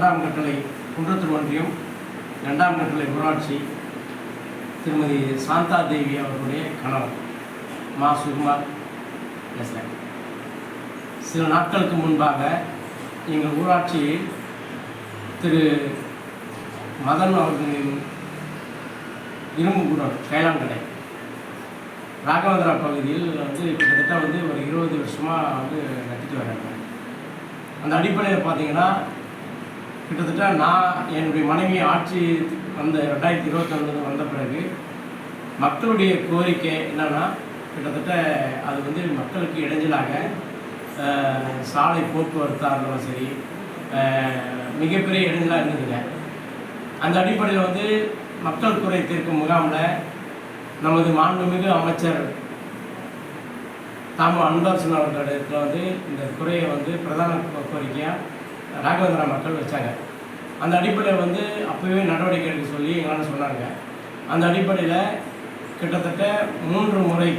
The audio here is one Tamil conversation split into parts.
ரெண்டாம் கட்டளை குன்றத்தூர் ஒன்றியம் ரெண்டாம் கட்டளை ஊராட்சி திருமதி சாந்தா தேவி அவர்களுடைய கணவர் மா. சுகுமார் பேசுகிறேன் சில நாட்களுக்கு முன்பாக எங்கள் ஊராட்சியில் திரு. மதன் அவர்களின் இரும்பு கைலாங்கடை ராகவேந்திரா பகுதியில் வந்து கிட்டத்தட்ட வந்து ஒரு இருபது வருஷமாக வந்து நடத்திட்டு வராங்க அந்த அடிப்படையில் பார்த்தீங்கன்னா கிட்டத்தட்ட நான் என்னுடைய மனைவி ஆட்சி அந்த ரெண்டாயிரத்தி இருபத்தொன்று வந்த பிறகு மக்களுடைய கோரிக்கை என்னென்னா கிட்டத்தட்ட அது வந்து மக்களுக்கு இடைஞ்சலாக சாலை போக்குவரத்தாக இருந்தாலும் சரி மிகப்பெரிய இடைஞ்சலாக இருந்ததுங்க. அந்த அடிப்படையில் வந்து மக்கள் குறை தீர்க்கும் முகாமில் நமது மாண்புமிகு அமைச்சர் தாமு அன்பரசன் அவர்களிடத்தில் வந்து இந்த குறையை வந்து பிரதான கோரிக்கையாக ராகவேந்திரா மக்கள் வச்சாங்க. அந்த அடிப்படையில் வந்து அப்போவே நடவடிக்கை எடுக்க சொல்லி எங்களால் சொன்னாங்க. அந்த அடிப்படையில் கிட்டத்தட்ட மூன்று முறை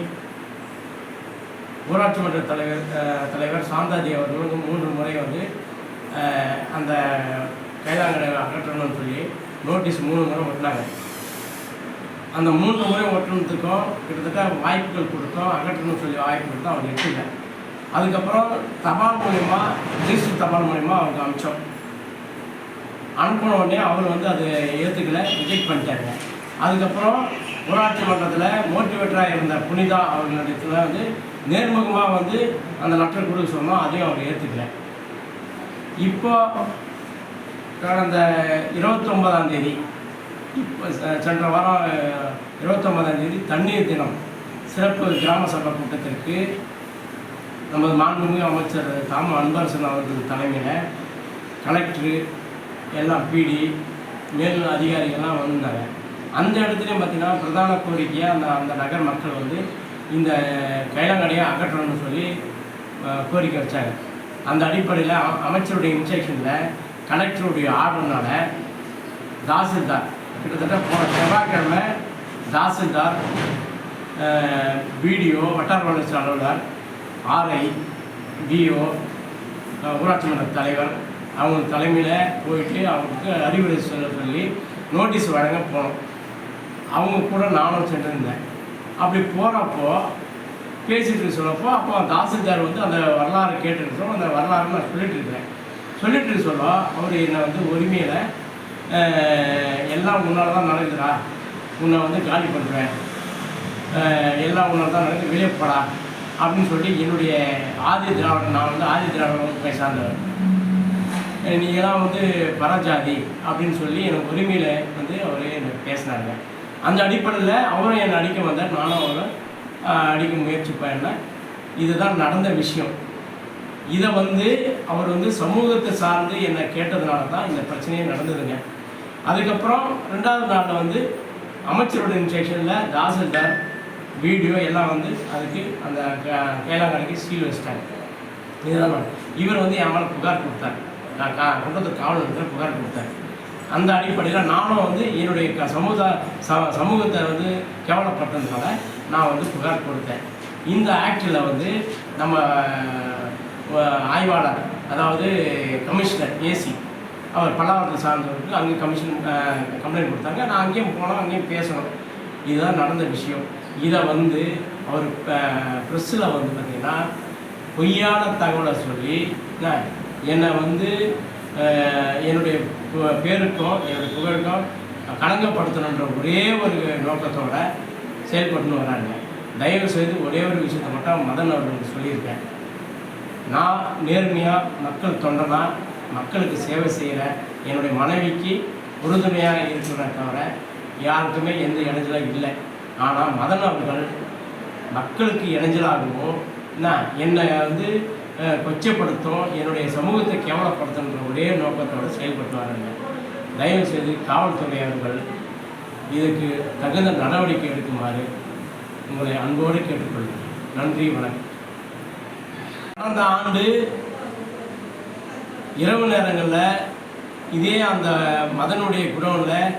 ஊராட்சி மன்ற தலைவர் தலைவர் சாந்தாஜி அவர்கள் வந்து மூன்று முறை வந்து அந்த கைதாங்கடை அகற்றணும்னு சொல்லி நோட்டீஸ் மூணு முறை ஒட்டினாங்க. அந்த மூன்று முறை ஒட்டுனதுக்கும் கிட்டத்தட்ட வாய்ப்புகள் கொடுத்தோம் அகற்றணும்னு சொல்லி வாய்ப்பு கொடுத்தோம் அவர் எட்டல. அதுக்கப்புறம் தபால் மூலயமா ஜிஎஸ்டி தபால் மூலயமா அவருக்கு அமிச்சோம் அனுப்பின உடனே அவர் வந்து அதை ஏற்றுக்கலை ரிஜெக்ட் பண்ணிட்டாங்க அதுக்கப்புறம் ஊராட்சி மன்றத்தில் மோட்டிவேட்டராக இருந்த புனிதா அவர்களிடத்துல வந்து நேர்முகமாக வந்து அந்த லெட்டர் கொடுக்க சொன்னோம் அதையும் அவர் ஏற்றுக்கல இப்போ கடந்த இருபத்தொம்பதாம் தேதி இப்போ சென்ற வாரம் இருபத்தொம்பதாம் இருபத்தொன்பதாம் தேதி தண்ணீர் தினம் சிறப்பு கிராம சபை கூட்டத்திற்கு நமது மாண்புமிகு அமைச்சர் தாம அன்பரசன் அவர்கள் தலைமையில் கலெக்டரு எல்லாம் பிடி மேல் அதிகாரிகள்லாம் வந்திருந்தாங்க அந்த இடத்துலையும் பார்த்திங்கன்னா பிரதான கோரிக்கையாக அந்த அந்த நகர் மக்கள் வந்து இந்த கைலங்கடையை அகற்றணும்னு சொல்லி கோரிக்கை வச்சாங்க. அந்த அடிப்படையில் அமைச்சருடைய இன்ஸ்ட்ரக்ஷனில் கலெக்டருடைய ஆர்டர்னால தாசில்தார் கிட்டத்தட்ட போன செவ்வாய்க்கிழமை தாசில்தார் பிடிஓ வட்டார வளர்ச்சி அலுவலர் ஆர்ஐ பிஓ ஊராட்சி மன்ற தலைவர் அவங்க தலைமையில் போயிட்டு அவங்களுக்கு அறிவுரை சொல்ல சொல்லி நோட்டீஸ் வழங்க போனோம். அவங்க கூட நானும் சென்றிருந்தேன் அப்படி போகிறப்போ பேசிட்டு சொல்லப்போ அப்போ தாசில்தார் வந்து அந்த வரலாறு கேட்டுருக்கோம் அந்த வரலாறு நான் சொல்லிட்டு இருக்கிறேன் சொல்லிட்டு சொல்ல அவர் என்னை வந்து உரிமையில் எல்லாம் முன்னால் தான் நடக்குதுடா. உன்னை வந்து காலி பண்ணுறேன் எல்லாம் முன்னால் தான் நடக்குது. வெளியே போடா. அப்படின்னு சொல்லிட்டு என்னுடைய ஆதி திராவிடன் நான் வந்து ஆதி திராவிடம் வகுப்பை சார்ந்தவர். நீங்களாம் வந்து பரஜாதி அப்படின்னு சொல்லி எனக்கு உரிமையில் வந்து அவர் என்னை பேசினாங்க அந்த அடிப்படையில் அவரும் என்னை அடிக்க வந்தார். நானும் அவரை அடிக்க முயற்சி பண்ணேன். இதுதான் நடந்த விஷயம். இதை வந்து அவர் வந்து சமூகத்தை சார்ந்து என்னை கேட்டதுனால தான் இந்த பிரச்சனையே நடந்ததுங்க. அதுக்கப்புறம் ரெண்டாவது நாளில் வந்து அமைச்சரோட இன்ஸ்ட்ரக்ஷனில் தாசில்தார் வீடியோ எல்லாம் வந்து அதுக்கு அந்த க- கைலாங்கடைக்கு சீல் வச்சிட்டாங்க. இதெல்லாம் நான் இவர் வந்து என் மேலே புகார் கொடுத்தார். நான் கா குன்றத்தூர் காவல் நிலையத்தில் புகார் கொடுத்தார். அந்த அடிப்படையில் நானும் வந்து என்னுடைய க சமூக ச சமூகத்தை வந்து கேவலப்பட்டதுனால நான் வந்து புகார் கொடுத்தேன். இந்த ஆக்டில் வந்து நம்ம ஆய்வாளர் அதாவது கமிஷனர் ஏசி அவர் பல்லாவரத்தை சார்ந்தவருக்கு அங்கே கமிஷன் கம்ப்ளைண்ட் கொடுத்தாங்க. நான் அங்கேயும் போனோம் அங்கேயும் பேசணும் இதுதான் நடந்த விஷயம். இதை வந்து அவர் ப்ரெஸ்ஸில் வந்து பார்த்திங்கன்னா பொய்யான தகவலை சொல்லி என்னை வந்து என்னுடைய பேருக்கும் என்னுடைய புகழுக்கும் களங்கப்படுத்தணுன்ற ஒரே ஒரு நோக்கத்தோட செயல்பட்டுன்னு வராங்க. தயவு செய்து ஒரே ஒரு விஷயத்த மட்டும் மதன் அவர்களுக்கு சொல்லியிருக்கேன். நான் நேர்மையாக மக்கள் தொண்டனா மக்களுக்கு சேவை செய்கிற என்னுடைய மனைவிக்கு உறுதுணையாக இருக்கிறேன் தவிர யாருக்குமே எந்த இடத்துல இல்லை. ஆனால் மதன் அவர்கள் மக்களுக்கு இணைஞ்சலாகவும் என்ன? என்னை வந்து கொச்சப்படுத்தும் கொச்சைப்படுத்தும் என்னுடைய சமூகத்தை கேவலப்படுத்தணுன்ற ஒரே நோக்கத்தோடு செயல்பட்டு வராங்க தயவு செய்து காவல்துறை அவர்கள் இதுக்கு தகுந்த நடவடிக்கை எடுக்குமாறு உங்களை அன்போடு கேட்டுக்கொள்கிறேன். நன்றி வணக்கம். கடந்த ஆண்டு இரவு நேரங்களில் இதே அந்த மதனுடைய குடோனில்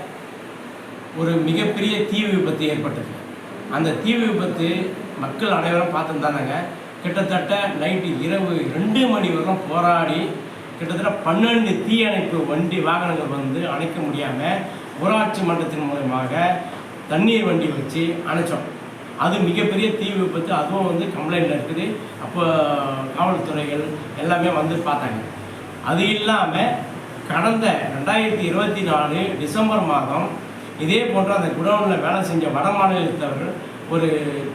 ஒரு மிகப்பெரிய தீ விபத்து ஏற்பட்டது. அந்த தீ விபத்து மக்கள் அனைவரும் பார்த்துருந்தாங்க கிட்டத்தட்ட நைட்டு இரவு ரெண்டு மணி வரலாம் போராடி கிட்டத்தட்ட பன்னெண்டு தீயணைப்பு வண்டி வாகனங்கள் வந்து அணைக்க முடியாமல் ஊராட்சி மன்றத்தின் மூலமாக தண்ணீர் வண்டி வச்சு அணைச்சோம். அது மிகப்பெரிய தீ விபத்து. அதுவும் வந்து கம்ப்ளைண்ட் இருக்குது. அப்போ காவல்துறைகள் எல்லாமே வந்து பார்த்தாங்க. அது இல்லாமல் கடந்த ரெண்டாயிரத்தி இருபத்தி நாலு டிசம்பர் மாதம் இதே போன்ற அந்த குடோனில் வேலை செஞ்ச வட மாநிலத்தவர்கள் ஒரு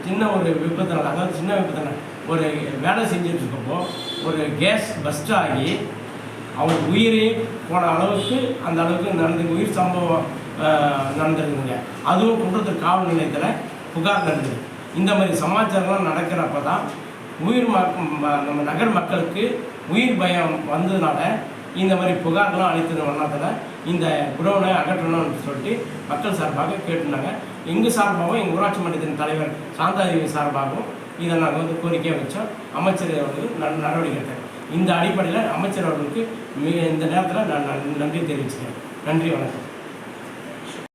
சின்ன ஒரு விபத்தினால் அதாவது சின்ன விபத்தினால் ஒரு வேலை செஞ்சுட்டு இருக்கப்போ ஒரு கேஸ் பஸ்ட் ஆகி அவங்க உயிரே போன அளவுக்கு அந்த அளவுக்கு நடந்து உயிர் சம்பவம் ஆஹ், நடந்திருக்குங்க. அதுவும் குன்றத்தூர் காவல் நிலையத்தில் புகார் நடந்தது. இந்த மாதிரி சமாச்சாரம்லாம் நடக்கிறப்ப தான் உயிர் மக் நம்ம நகர் மக்களுக்கு உயிர் பயம் வந்ததுனால இந்த மாதிரி புகார்லாம் அளித்தது வண்ணத்தில் இந்த குடோனை அகற்றணும்னு சொல்லிட்டு மக்கள் சார்பாக கேட்டுனாங்க எங்கள் சார்பாகவும் எங்கள் ஊராட்சி மன்றத்தின் தலைவர் சாந்தாதேவி சார்பாகவும் இதை நாங்கள் வந்து கோரிக்கையை வச்சோம். அமைச்சர் அவர்கள் ந- நடவடிக்கை எடுத்தேன் இந்த அடிப்படையில் அமைச்சர் அவர்களுக்கு மிக இந்த நேரத்தில் நான் நன்றி தெரிவிச்சுக்கிறேன். நன்றி வணக்கம்.